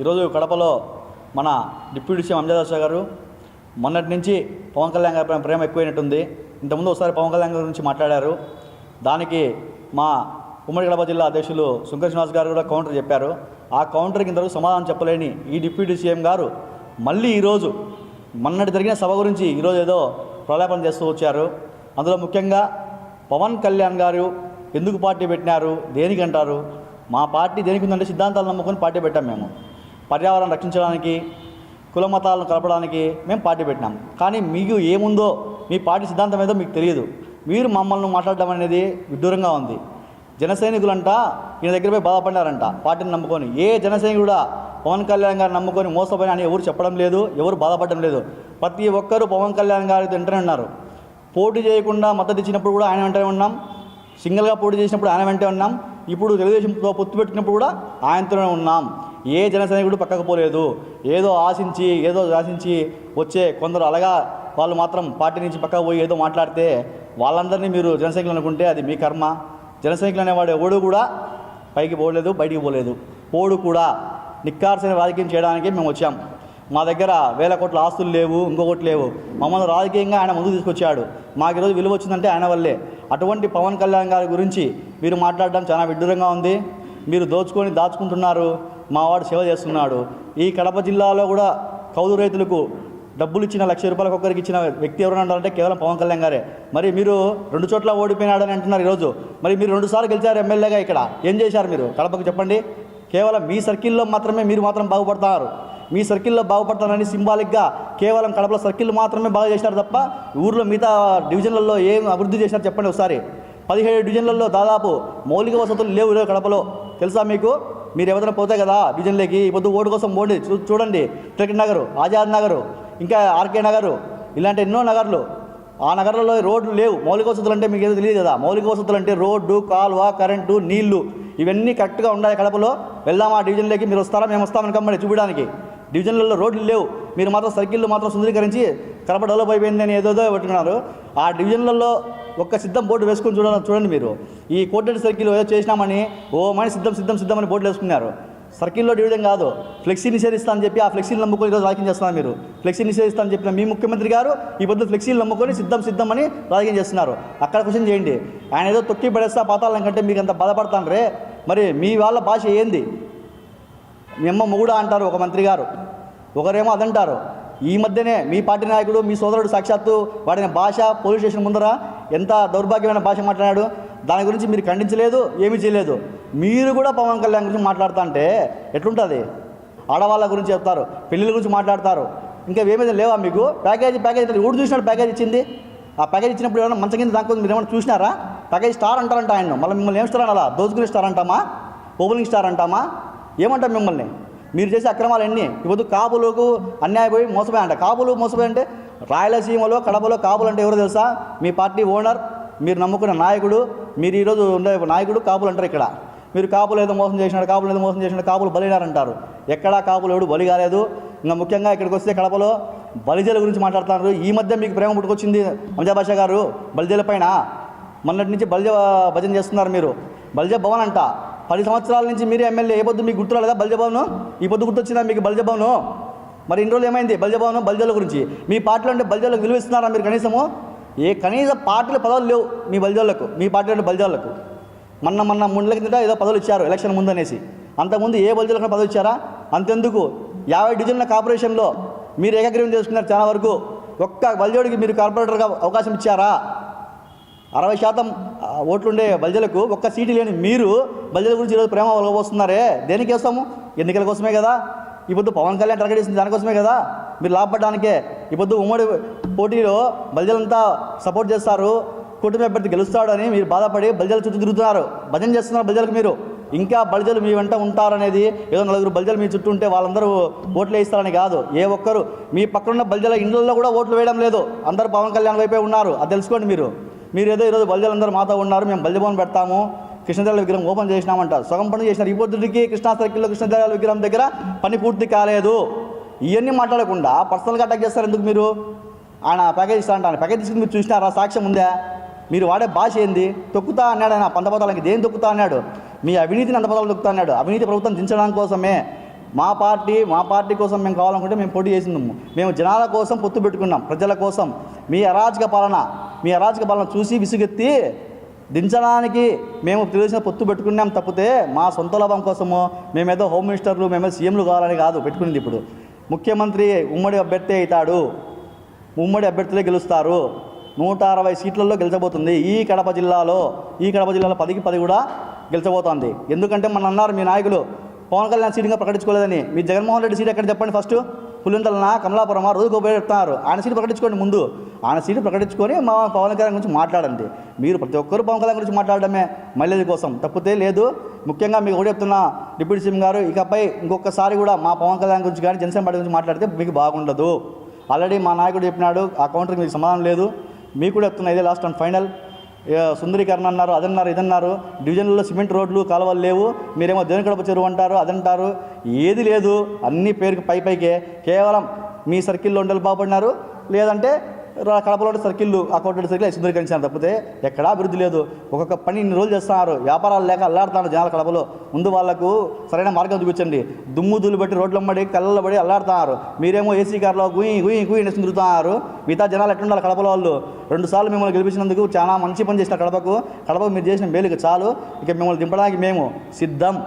ఈరోజు కడపలో మన డిప్యూటీ సీఎం అంజదాస్ గారు మొన్నటి నుంచి పవన్ కళ్యాణ్ గారి ప్రేమ ఎక్కువైనట్టుంది. ఇంతకుముందు ఒకసారి పవన్ కళ్యాణ్ గారి గురించి మాట్లాడారు. దానికి మా ఉమ్మడి కడప జిల్లా అధ్యక్షులు శంకర్ శ్రీనివాస్ గారు కూడా కౌంటర్ చెప్పారు. ఆ కౌంటర్కి ఇంతవరకు సమాధానం చెప్పలేని ఈ డిప్యూటీ సీఎం గారు మళ్ళీ ఈరోజు మొన్నటి జరిగిన సభ గురించి ఈరోజు ఏదో ప్రలాపన చేస్తూ వచ్చారు. అందులో ముఖ్యంగా పవన్ కళ్యాణ్ గారు ఎందుకు పార్టీ పెట్టినారు? దేనికంటారు మా పార్టీ దేనికి ఉందంటే సిద్ధాంతాలు నమ్ముకొని పార్టీ పెట్టాం మేము. పర్యావరణం రక్షించడానికి కుల మతాలను కలపడానికి మేము పార్టీ పెట్టినాం. కానీ మీకు ఏముందో మీ పార్టీ సిద్ధాంతం ఏదో మీకు తెలియదు. మీరు మమ్మల్ని మాట్లాడడం అనేది విడ్డూరంగా ఉంది. జనసైనికులంట ఈయన దగ్గర పోయి బాధపడినారంట పార్టీని నమ్ముకొని. ఏ జనసైనికుడా పవన్ కళ్యాణ్ గారు నమ్ముకొని మోసపోయిన అని ఎవరు చెప్పడం లేదు ఎవరు బాధపడడం లేదు. ప్రతి ఒక్కరూ పవన్ కళ్యాణ్ గారి వెంటనే ఉన్నారు. పోటీ చేయకుండా మద్దతు ఇచ్చినప్పుడు కూడా ఆయన వెంటనే ఉన్నాం. సింగిల్గా పోటీ చేసినప్పుడు ఆయన వెంటే ఉన్నాం. ఇప్పుడు తెలుగుదేశంతో పొత్తు పెట్టినప్పుడు కూడా ఆయనతోనే ఉన్నాం. ఏ జనసైనికుడు పక్కకు పోలేదు. ఏదో ఆశించి ఏదో ఆశించి వచ్చే కొందరు అలాగా వాళ్ళు మాత్రం పార్టీ నుంచి పక్కకు పోయి ఏదో మాట్లాడితే వాళ్ళందరినీ మీరు జనసైనికులు అనుకుంటే అది మీ కర్మ. జనసైనికులు అనేవాడు ఎవడు కూడా పైకి పోలేదు బయటికి పోలేదు. పోడు కూడా. నిక్కార్సిన రాజకీయం చేయడానికి మేము వచ్చాం. మా దగ్గర వేల కోట్ల ఆస్తులు లేవు ఇంకొకటి లేవు. మమ్మల్ని రాజకీయంగా ఆయన ముందుకు తీసుకొచ్చాడు. మాకు ఈరోజు విలువ వచ్చిందంటే ఆయన వల్లే. అటువంటి పవన్ కళ్యాణ్ గారి గురించి మీరు మాట్లాడడం చాలా విడ్డూరంగా ఉంది. మీరు దోచుకొని దాచుకుంటున్నారు. మావాడు సేవ చేస్తున్నాడు. ఈ కడప జిల్లాలో కూడా కౌలు రైతులకు డబ్బులు ఇచ్చిన లక్ష రూపాయలకు ఒక్కరికి ఇచ్చిన వ్యక్తి ఎవరైనా ఉన్నారంటే కేవలం పవన్ కళ్యాణ్ గారే. మరి మీరు రెండు చోట్ల ఓడిపోయినాడని అంటున్నారు ఈరోజు. మరి మీరు రెండు సార్లు గెలిచారు ఎమ్మెల్యేగా ఇక్కడ. ఏం చేశారు మీరు? కడపకు చెప్పండి. కేవలం మీ సర్కిల్లో మాత్రమే మీరు మాత్రం బాగుపడతారు. మీ సర్కిల్లో బాగుపడతారని సింబాలిక్గా కేవలం కడపలో సర్కిల్ మాత్రమే బాగా చేశారు తప్ప ఊర్లో మిగతా డివిజన్లలో ఏం అభివృద్ధి చేశారు చెప్పండి ఒకసారి. పదిహేడు డివిజన్లలో దాదాపు మౌలిక వసతులు లేవు కడపలో. తెలుసా మీకు? మీరు ఎవరైనా పోతే కదా డివిజన్లోకి ఈ పొద్దు ఓటు కోసం పోండి చూ చూడండి. టికెట్ నగరు ఆజాద్ నగరు ఇంకా ఆర్కే నగరు ఇలాంటి ఎన్నో నగర్లు. ఆ నగరంలో రోడ్లు లేవు. మౌలిక వసతులు అంటే మీకు ఏదో తెలియదు కదా. మౌలిక వసతులు అంటే రోడ్డు కాలువ కరెంటు నీళ్ళు. ఇవన్నీ కరెక్ట్గా ఉండాలి కడపలో. వెళ్దాం ఆ డివిజన్లోకి? మీరు వస్తారా? మేము వస్తామని కమ్మని చూపించడానికి. డివిజన్లలో రోడ్లు లేవు. మీరు మాత్రం సర్కిళ్ళు మాత్రం సుందరీకరించి కడప డెవలప్ అయిపోయింది అని ఏదేదో పెట్టుకున్నారు. ఆ డివిజన్లలో ఒక్క సిద్ధం బోర్డు వేసుకొని చూడండి చూడండి మీరు. ఈ కోటెడ్ సర్కిల్ ఏదో చేసినామని ఓ మని సిద్ధం సిద్ధం సిద్ధం అని బోర్డులు వేసుకున్నారు. సర్కిల్లో డివిజన్ కాదు ఫ్లెక్సీ నిషేధిస్తా అని చెప్పి ఆ ఫ్లెక్సీని నమ్ముకొని ఈరోజు రాజకీయం చేస్తున్నారు మీరు. ఫ్లెక్సీ నిషేధిస్తా అని చెప్పిన మీ ముఖ్యమంత్రి గారు ఈ పొద్దు ఫ్లెక్సీలు నమ్ముకొని సిద్ధం సిద్ధం అని రాజకీయం చేస్తున్నారు. అక్కడ క్వశ్చన్ చేయండి. ఆయన ఏదో తొక్కి పడేస్తా పాతాళం కంటే మీకు అంత బాధపడతాను రే మరి మీ వాళ్ళ భాష ఏంది? మీ అమ్మ మొగుడా అంటారు ఒక మంత్రి గారు. ఒకరేమో అదంటారు. ఈ మధ్యనే మీ పార్టీ నాయకుడు మీ సోదరుడు సాక్షాత్తు వాడిన భాష పోలీస్ స్టేషన్ ముందర ఎంత దౌర్భాగ్యమైన భాష మాట్లాడాడు. దాని గురించి మీరు ఖండించలేదు ఏమీ చేయలేదు. మీరు కూడా పవన్ కళ్యాణ్ గురించి మాట్లాడుతా అంటే ఎట్లుంటుంది? ఆడవాళ్ళ గురించి చెప్తారు పెళ్ళిళ్ళ గురించి మాట్లాడతారు. ఇంకా ఏమైనా లేవా మీకు? ప్యాకేజీ ప్యాకేజీ ఊడు చూసినాడు ప్యాకేజ్ ఇచ్చింది? ఆ ప్యాకేజ్ ఇచ్చినప్పుడు ఏమైనా మంచి కింద దానికి మీరు ఏమైనా చూసినారా? ప్యాకేజ్ స్టార్ అంటారంట ఆయన మళ్ళీ మిమ్మల్ని ఏం స్టార్ అలా దోచుకునే స్టార్ అంటామా? ఓపెనింగ్ స్టార్ అంటామా? ఏమంటాం మిమ్మల్ని? మీరు చేసే అక్రమాలు ఎన్ని ఇప్పుడు కాపులకు అన్యాయం పోయి మోసపోయి అంట. కాపులు మోసపోయి అంటే రాయలసీమలో కడపలో కాపులు అంటే ఎవరో తెలుసా? మీ పార్టీ ఓనర్ మీరు నమ్ముకున్న నాయకుడు మీరు ఈరోజు ఉండే నాయకుడు కాపులు అంటారు ఇక్కడ. మీరు కాపులు ఏదో మోసం చేసినాడు కాపులు ఏదో మోసం చేసినాడు కాపులు బలినారంటారు. ఎక్కడా కాపులు ఎవడు బలి కాలేదు. ఇంకా ముఖ్యంగా ఇక్కడికి వస్తే కడపలో బలిజల గురించి మాట్లాడుతున్నారు. ఈ మధ్య మీకు ప్రేమ పుట్టుకొచ్చింది అంజాబాషా గారు బలిజల పైన. మొన్నటి నుంచి బలిజ భజన చేస్తున్నారు మీరు. బలిజ భవన్ అంట. పది సంవత్సరాల నుంచి మీరే ఎమ్మెల్యే ఏ పొద్దు మీకు గుర్తురాలేదా బలిజ ఈ పొద్దు గుర్తొచ్చిందా మీకు బలిజభవను మరి ఇన్ని రోజులు ఏమైంది బలిజభవను బలిజల గురించి? మీ పార్టీలో అంటే బలిజలకు విలువిస్తున్నారా మీరు కనీసము? ఏ కనీస పార్టీల పదవులు లేవు మీ బలిజోళ్ళకు మీ పార్టీలో అంటే బలిజోళ్ళకు మొన్న మొన్న మూడు కిందట ఏదో పదవులు ఇచ్చారు ఎలక్షన్ ముందు అనేసి. అంతకుముందు ఏ బలిజలకు పదవి ఇచ్చారా? అంతెందుకు? యాభై డివిజన్ల కార్పొరేషన్లో మీరు ఏకగ్రీవం చేసుకున్నారు చాలా వరకు. ఒక్క బలిజోడికి మీరు కార్పొరేటర్గా అవకాశం ఇచ్చారా? అరవై శాతం ఓట్లుండే బల్జలకు ఒక్క సీటు లేని మీరు బల్జల గురించి ఈరోజు ప్రేమ వస్తున్నారే దేనికి వేస్తాము? ఎన్నికల కోసమే కదా. ఈ పొద్దు పవన్ కళ్యాణ్ టార్గెట్ చేసింది దానికోసమే కదా. మీరు లాభపడడానికే. ఈ పొద్దు ఉమ్మడి పోటీలో బల్జలంతా సపోర్ట్ చేస్తారు. కుటుంబ అభ్యర్థి గెలుస్తాడని మీరు బాధపడి బల్జల చుట్టూ తిరుగుతున్నారు. భజన చేస్తున్నారు బల్జలకు మీరు. ఇంకా బలిజలు మీ వెంట ఉంటారనేది ఏదో నలుగురు బలిజలు మీ చుట్టూ ఉంటే వాళ్ళందరూ ఓట్లు వేయిస్తారని కాదు. ఏ ఒక్కరు మీ పక్కనున్న బలిజల ఇండ్లలో కూడా ఓట్లు వేయడం లేదు. అందరూ పవన్ కళ్యాణ్ వైపే ఉన్నారు. అది తెలుసుకోండి మీరు. మీరు ఏదో ఈరోజు బలిజలందరూ మాతో ఉన్నారు మేము బలిజభవన్ పెడతాము కృష్ణదేవాల విగ్రహం ఓపెన్ చేసినామంటారు. సగం పని చేసినారు ఈ కృష్ణా సర్కిల్లో కృష్ణదేవాల విగ్రహం దగ్గర పని పూర్తి కాలేదు. ఇవన్నీ మాట్లాడకుండా పర్సనల్గా అటాక్ చేస్తారు ఎందుకు మీరు? ఆయన ప్యాకేజ్ ఇస్తా అంటాను ప్యాకేజ్ తీసుకుని మీరు చూసినారా? సాక్ష్యం ఉందా? మీరు వాడే భాష ఏంది? తొక్కుతా అన్నాడు ఆయన పంతపదాలకి దేని తొక్కుతా అన్నాడు? మీ అవినీతిని అంతపదాలు తొక్కుతా అన్నాడు. అవినీతి ప్రభుత్వం దించడం కోసమే. మా పార్టీ మా పార్టీ కోసం మేము కావాలనుకుంటే మేము పోటీ చేసిందాము మేము జనాల కోసం పొత్తు పెట్టుకున్నాం ప్రజల కోసం. మీ అరాచక పాలన మీ అరాచక పాలన చూసి విసుగెత్తి దించడానికి మేము తెలుగుదేశం పొత్తు పెట్టుకున్నాం తప్పితే మా సొంత లాభం కోసము మేమేదో హోమ్ మినిస్టర్లు మేమేదో సీఎంలు కావాలని కాదు పెట్టుకునేది ఇప్పుడు. ముఖ్యమంత్రి ఉమ్మడి అభ్యర్థి అవుతాడు. ఉమ్మడి అభ్యర్థులే గెలుస్తారు. నూట అరవై సీట్లలో గెలిచబోతుంది. ఈ కడప జిల్లాలో ఈ కడప జిల్లాలో పదికి పది కూడా గెలిచబోతోంది. ఎందుకంటే మన అన్నారు మీ నాయకులు పవన్ కళ్యాణ్ సీటుగా ప్రకటించుకోలేదని. మీ జగన్మోహన్ రెడ్డి సీట్ ఎక్కడ చెప్పండి ఫస్ట్? పులింతలనా కమలాపురమా? రోజు ఉపయోగ చెప్తున్నారు ఆయన సీటు ప్రకటించుకోండి ముందు. ఆయన సీటు ప్రకటించుకొని మా పవన్ కళ్యాణ్ గురించి మాట్లాడండి. మీరు ప్రతి ఒక్కరు పవన్ కళ్యాణ్ గురించి మాట్లాడడమే మళ్ళీ కోసం. తప్పితే లేదు. ముఖ్యంగా మీకు కూడా చెప్తున్నా డిప్యూటీ సీఎం గారు ఇకపై ఇంకొకసారి కూడా మా పవన్ కళ్యాణ్ గురించి కానీ జనసేన పార్టీ గురించి మాట్లాడితే మీకు బాగుండదు. ఆల్రెడీ మా నాయకుడు చెప్పినాడు ఆ కౌంటర్కి మీకు సమాధానం లేదు. మీకు కూడా చెప్తున్నా ఇదే లాస్ట్ అండ్ ఫైనల్ సుందరీకరణ అన్నారు అదన్నారు ఇదన్నారు. డివిజన్లలో సిమెంట్ రోడ్లు కాలువలు లేవు. మీరేమో దేవుని కడప చెరువు అంటారు అదంటారు. ఏది లేదు. అన్ని పేరుకి పై పైకే. కేవలం మీ సర్కిల్లో ఉండలు బాగుపడినారు. లేదంటే కడపలో ఉండే సర్కిళ్ళు ఆ కోటి సర్కిల్ సుందరీకరించారు. తప్పితే ఎక్కడా అభివృద్ధి లేదు. ఒక్కొక్క పని ఇన్ని రోజులు చేస్తున్నారు. వ్యాపారాలు లేక అల్లాడుతున్నారు జనాలు కడపలో. ముందు వాళ్ళకు సరైన మార్గం చూపించండి. దుమ్ము దులు పెట్టి రోడ్లమ్మడి కళ్ళలో పడి అల్లాడుతున్నారు. మీరేమో ఏసీ కార్లో గుయి గుయి గుయి నెసి తిరుగుతున్నారు. మిగతా జనాలు ఎట్లుండాలి కడపలో వాళ్ళు? రెండు సార్లు మిమ్మల్ని గెలిపించినందుకు చాలా మంచి పని చేసిన కడపకు. కడపకు మీరు చేసిన మేలుకు చాలు. ఇక మిమ్మల్ని దింపడానికి మేము సిద్ధం.